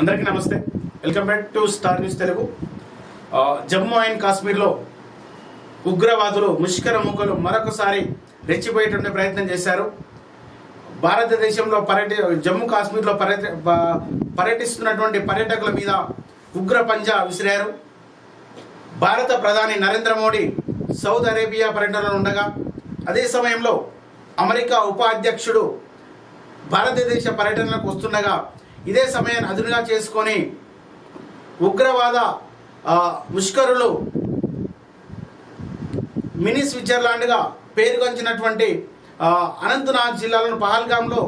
అందరికీ నమస్తే. Welcome back to star news Telugu. Jammu and కాశ్మీర్లో ఉగ్రవాదులు ముష్కర ముఖలు మరొకసారి రెచ్చిపోయేటువంటి ప్రయత్నం చేశారు. భారతదేశంలో పర్యటి జమ్మూ కాశ్మీర్లో పర్యట పర్యటిస్తున్నటువంటి పర్యాటకుల మీద ఉగ్ర పంజా విసిరారు. భారత ప్రధాని నరేంద్ర మోడీ సౌద్ అరేబియా పర్యటనలో ఉండగా అదే సమయంలో అమెరికా ఉపాధ్యక్షుడు భారతదేశ పర్యటనకు వస్తుండగా ఇదే సమయాన్ని అదునుగా చేసుకొని ఉగ్రవాద ముష్కరులు మినీ స్విట్జర్లాండ్గా పేరుగొంచినటువంటి అనంతనాగ్ జిల్లాలోని పహల్గాంలో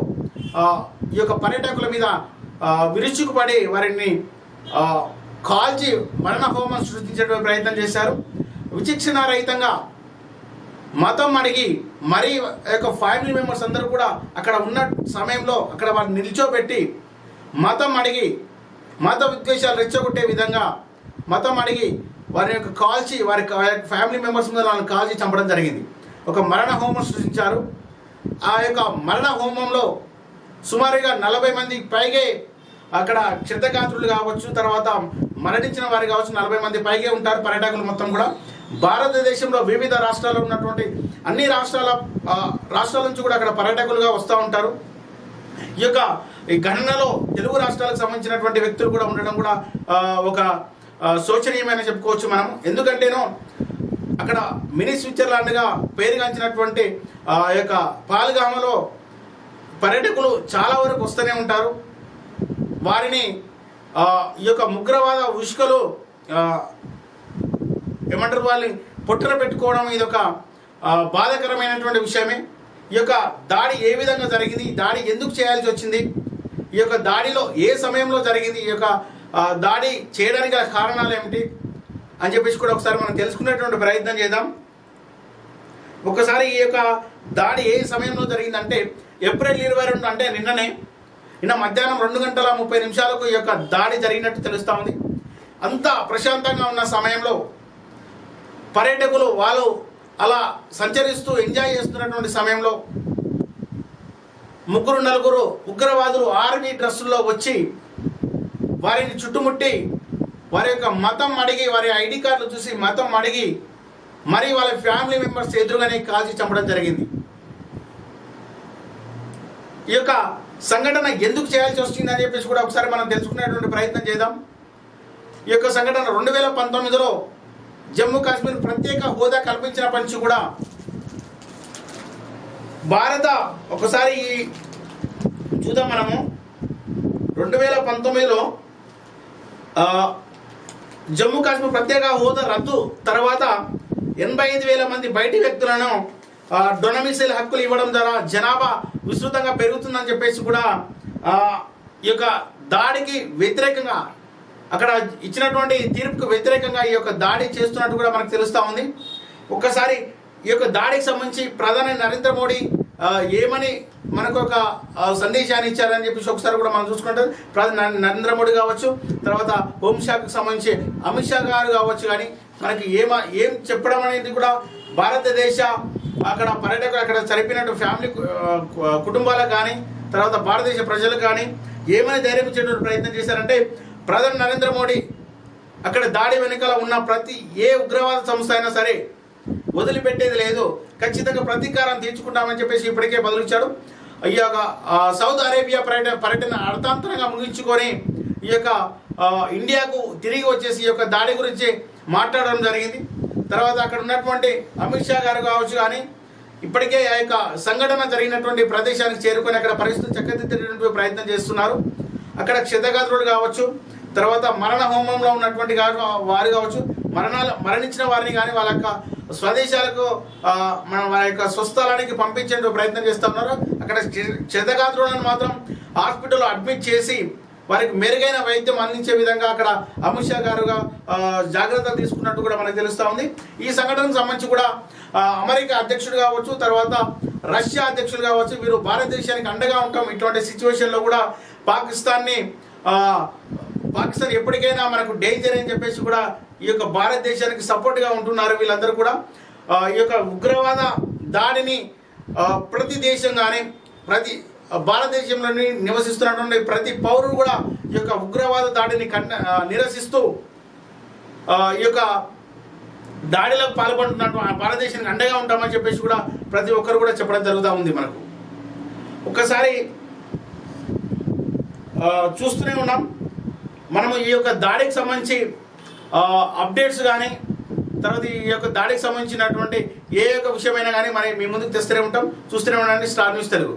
ఈ యొక్క పర్యాటకుల మీద విరుచుకుపడి వారిని కాల్చి మరణ హోమం సృష్టించేటువంటి ప్రయత్నం చేశారు. విచక్షణారహితంగా మతం అడిగి మరి యొక్క ఫ్యామిలీ మెంబర్స్ అందరూ కూడా అక్కడ ఉన్న సమయంలో అక్కడ వారిని నిల్చోబెట్టి మతం అడిగి మత ఉద్దేశాలు రెచ్చగొట్టే విధంగా మతం అడిగి వారి యొక్క కాల్చి వారి ఫ్యామిలీ మెంబర్స్ మీద వాళ్ళని కాల్చి చంపడం జరిగింది. ఒక మరణ హోమం సృష్టించారు ఆ యొక్క మరణ హోమంలో సుమారుగా నలభై మంది పైగే అక్కడ క్షతగాత్రులు కావచ్చు తర్వాత మరణించిన వారు కావచ్చు నలభై మంది పైగే ఉంటారు పర్యాటకులు మొత్తం కూడా. భారతదేశంలో వివిధ రాష్ట్రాల్లో ఉన్నటువంటి అన్ని రాష్ట్రాల రాష్ట్రాల నుంచి కూడా అక్కడ పర్యాటకులుగా వస్తూ ఉంటారు. ఈ యొక్క ఈ గణనలో తెలుగు రాష్ట్రాలకు సంబంధించినటువంటి వ్యక్తులు కూడా ఉండడం కూడా ఒక శోచనీయమైన చెప్పుకోవచ్చు మనం ఎందుకంటేనో అక్కడ మినీ స్విట్జర్లాండ్గా పేరుగాంచినటువంటి ఆ యొక్క పాల్గామలో పర్యటకులు చాలా వరకు వస్తూనే ఉంటారు. వారిని ఈ యొక్క ఉగ్రవాద ఉష్కలు ఏమంటారు వాళ్ళని పొట్టున పెట్టుకోవడం ఇది ఒక బాధాకరమైనటువంటి విషయమే. ఈ యొక్క దాడి ఏ విధంగా జరిగింది దాడి ఎందుకు చేయాల్సి వచ్చింది ఈ యొక్క దాడిలో ఏ సమయంలో జరిగింది? ఈ యొక్క దాడి చేయడానికి గల కారణాలు ఏమిటి? అని చెప్పేసి కూడా ఒకసారి మనం తెలుసుకునేటువంటి ప్రయత్నం చేద్దాం. ఒకసారి ఈ యొక్క దాడి ఏ సమయంలో జరిగిందంటే ఏప్రిల్ ఇరవై రెండు అంటే నిన్ననే నిన్న మధ్యాహ్నం రెండు గంటల ముప్పై నిమిషాలకు ఈ యొక్క దాడి జరిగినట్టు తెలుస్తూ ఉంది. అంత ప్రశాంతంగా ఉన్న సమయంలో పర్యాటకులు వాళ్ళు అలా సంచరిస్తూ ఎంజాయ్ చేస్తున్నటువంటి సమయంలో ముగ్గురు నలుగురు ఉగ్రవాదులు ఆర్మీ డ్రెస్సుల్లో వచ్చి వారిని చుట్టుముట్టి వారి యొక్క మతం అడిగి వారి ఐడి కార్డులు చూసి మతం అడిగి మరి వాళ్ళ ఫ్యామిలీ మెంబర్స్ ఎదురుగానే కాల్చి చంపడం జరిగింది. ఈ యొక్క సంఘటన ఎందుకు చేయాల్సి వచ్చిందని చెప్పేసి కూడా ఒకసారి మనం తెలుసుకునేటువంటి ప్రయత్నం చేద్దాం. ఈ యొక్క సంఘటన రెండు వేల పంతొమ్మిదిలో జమ్మూ కాశ్మీర్ ప్రత్యేక హోదా కల్పించినప్పటి నుంచి కూడా భారత ఒకసారి ఈ చూద్దాం మనము. రెండు వేల పంతొమ్మిదిలో జమ్మూ కాశ్మీర్ ప్రత్యేక హోదా రద్దు తర్వాత ఎనభై ఐదు వేల మంది బయటి వ్యక్తులను డొనమిసైల్ హక్కులు ఇవ్వడం ద్వారా జనాభా విస్తృతంగా పెరుగుతుందని చెప్పేసి కూడా ఈ యొక్క దాడికి వ్యతిరేకంగా అక్కడ ఇచ్చినటువంటి తీర్పుకు వ్యతిరేకంగా ఈ యొక్క దాడి చేస్తున్నట్టు కూడా మనకు తెలుస్తూ ఉంది. ఒక్కసారి ఈ యొక్క దాడికి సంబంధించి ప్రధాని నరేంద్ర మోడీ ఏమని మనకు ఒక సందేశాన్ని ఇచ్చారని చెప్పేసి ఒకసారి కూడా మనం చూసుకుంటాం ప్రధాని నరేంద్ర మోడీ కావచ్చు తర్వాత హోంశాఖకు సంబంధించి అమిత్ షా గారు కావచ్చు కానీ మనకి ఏమ ఏం చెప్పడం అనేది కూడా భారతదేశ అక్కడ పర్యాటకులు అక్కడ చనిపోయినట్టు ఫ్యామిలీ కుటుంబాలకు కానీ తర్వాత భారతదేశ ప్రజలకు కానీ ఏమని ధైర్యం ఇచ్చేటువంటి ప్రయత్నం చేశారంటే ప్రధాని నరేంద్ర మోడీ అక్కడ దాడి వెనుకల ఉన్న ప్రతి ఏ ఉగ్రవాద సంస్థ అయినా సరే వదిలిపెట్టేది లేదు. ఖచ్చితంగా ప్రతీకారం తీర్చుకుంటామని చెప్పేసి ఇప్పటికే బదులిచ్చాడు. ఈ యొక్క ఆ, సౌదీ అరేబియా పర్యటన పర్యటన అర్థాంతరంగా ముగించుకొని ఈ యొక్క ఇండియాకు తిరిగి వచ్చేసి ఈ యొక్క దాడి గురించి మాట్లాడడం జరిగింది. తర్వాత అక్కడ ఉన్నటువంటి అమిత్ షా గారు కావచ్చు కానీ ఇప్పటికే ఆ యొక్క సంఘటన జరిగినటువంటి ప్రదేశానికి చేరుకొని అక్కడ పరిస్థితులు చక్కదిద్దేటువంటి ప్రయత్నం చేస్తున్నారు. అక్కడ క్షతగాత్రులు కావచ్చు తర్వాత మరణ హోమంలో ఉన్నటువంటి వారు కావచ్చు మరణాలు మరణించిన వారిని కానీ వాళ్ళ యొక్క స్వదేశాలకు మనం మన యొక్క స్వస్థలానికి పంపించేందుకు ప్రయత్నం చేస్తున్నారు అక్కడ చెదగాత్రులను మాత్రం హాస్పిటల్లో అడ్మిట్ చేసి వారికి మెరుగైన వైద్యం అందించే విధంగా అక్కడ అమిత్ షా గారుగా జాగ్రత్తలు తీసుకున్నట్టు కూడా మనకు తెలుస్తూ ఉంది. ఈ సంఘటనకు సంబంధించి కూడా అమెరికా అధ్యక్షుడు కావచ్చు తర్వాత రష్యా అధ్యక్షులు కావచ్చు వీరు భారతదేశానికి అండగా ఉంటాం ఇటువంటి సిచ్యువేషన్లో కూడా పాకిస్తాన్ని పాకిస్తాన్ ఎప్పటికైనా మనకు డేంజర్ అని చెప్పేసి కూడా ఈ యొక్క భారతదేశానికి సపోర్ట్గా ఉంటున్నారు వీళ్ళందరూ కూడా. ఈ యొక్క ఉగ్రవాద దాడిని ప్రతి దేశంగానే ప్రతి భారతదేశంలోని నివసిస్తున్నటువంటి ప్రతి పౌరుడు కూడా ఈ యొక్క ఉగ్రవాద దాడిని కన్న నిరసిస్తూ ఈ యొక్క దాడిలో పాల్గొంటున్నట్టు భారతదేశానికి అండగా ఉంటామని చెప్పేసి కూడా ప్రతి ఒక్కరు కూడా చెప్పడం జరుగుతూ ఉంది మనకు. ఒక్కసారి చూస్తూనే ఉన్నాం. మనము ఈ యొక్క దాడికి సంబంధించి అప్డేట్స్ కానీ తర్వాత ఈ యొక్క దాడికి సంబంధించినటువంటి ఏ యొక్క విషయమైనా కానీ మరి మీ ముందుకు తెస్తూనే ఉంటాం. చూస్తూనే ఉండండి. Star news Telugu.